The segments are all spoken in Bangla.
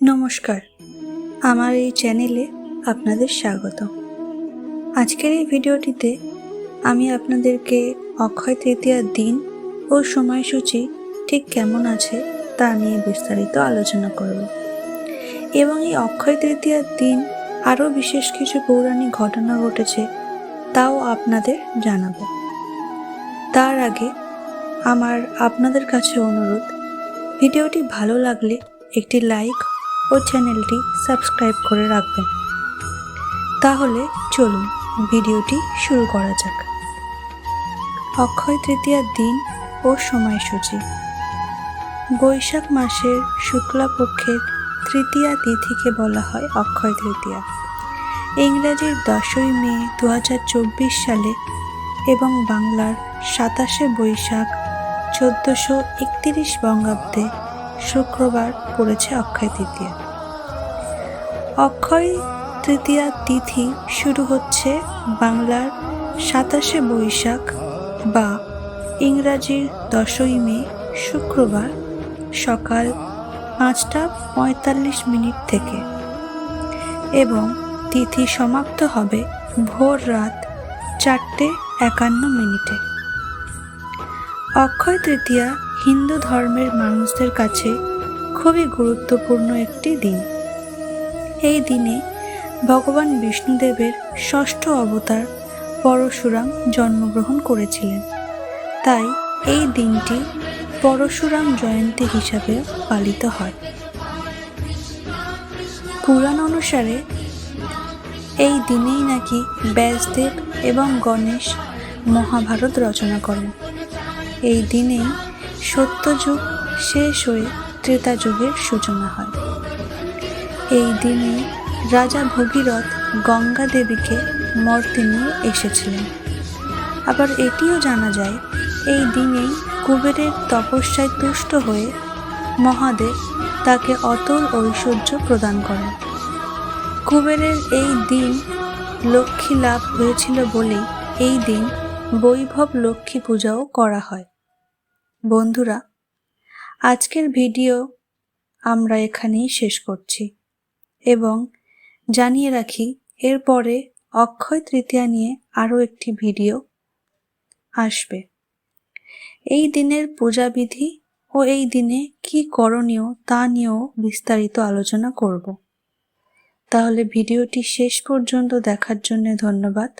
নমস্কার। আমার এই চ্যানেলে আপনাদের স্বাগত। আজকের এই ভিডিওটিতে আমি আপনাদেরকে অক্ষয় তৃতীয়ার দিন ও সময়সূচি ঠিক কেমন আছে তা নিয়ে বিস্তারিত আলোচনা করব। এবং এই অক্ষয় তৃতীয়ার দিন আরও বিশেষ কিছু পৌরাণিক ঘটনা ঘটেছে তাও আপনাদের জানাব। তার আগে আমার আপনাদের কাছে অনুরোধ, ভিডিওটি ভালো লাগলে একটি লাইক ও চ্যানেলটি সাবস্ক্রাইব করে রাখবেন। তাহলে চলুন ভিডিওটি শুরু করা যাক। অক্ষয় তৃতীয়ার দিন ও সময়সূচি। বৈশাখ মাসের শুক্লাপক্ষের তৃতীয়া তিথিকে বলা হয় অক্ষয় তৃতীয়া। ইংরেজির দশই মে দু হাজার চব্বিশ সালে এবং বাংলার সাতাশে বৈশাখ চোদ্দোশো একতিরিশ বঙ্গাব্দে শুক্রবার পড়েছে অক্ষয় তৃতীয়া। অক্ষয় তৃতীয়া তিথি শুরু হচ্ছে বাংলার সাতাশে বৈশাখ বা ইংরাজির দশই মে শুক্রবার সকাল পাঁচটা পঁয়তাল্লিশ মিনিট থেকে। এবং তিথি সমাপ্ত হবে ভোর রাত চারটে একান্ন মিনিটে। অক্ষয় তৃতীয়া হিন্দু ধর্মের মানুষদের কাছে খুবই গুরুত্বপূর্ণ একটি দিন। এই দিনে ভগবান বিষ্ণুদেবের ষষ্ঠ অবতার পরশুরাম জন্মগ্রহণ করেছিলেন। তাই এই দিনটি পরশুরাম জয়ন্তী হিসাবে পালিত হয়। পুরাণ অনুসারে এই দিনেই নাকি ব্যাসদেব এবং গণেশ মহাভারত রচনা করেন। এই দিনেই সত্যযুগ শেষ হয়ে ত্রেতা যুগের সূচনা হয়। এই দিনে রাজা ভগীরথ গঙ্গা দেবীকে মর্তে নিয়ে এসেছিলেন। আবার এটিও জানা যায়, এই দিনেই কুবেরের তপস্যায় তুষ্ট হয়ে মহাদেব তাকে অতল ঐশ্বর্য প্রদান করেন। কুবেরের এই দিন লক্ষ্মী লাভ হয়েছিল বলেই এই দিন বৈভব লক্ষ্মী পূজাও করা হয়। বন্ধুরা, আজকের ভিডিও আমরা এখানেই শেষ করছি এবং জানিয়ে রাখি, এরপরে অক্ষয় তৃতীয়া নিয়ে আরও একটি ভিডিও আসবে। এই দিনের পূজাবিধি ও এই দিনে কি করণীয় তা নিয়েও বিস্তারিত আলোচনা করব। তাহলে ভিডিওটি শেষ পর্যন্ত দেখার জন্য ধন্যবাদ।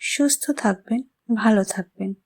সুস্থ থাকবেন, ভালো থাকবেন।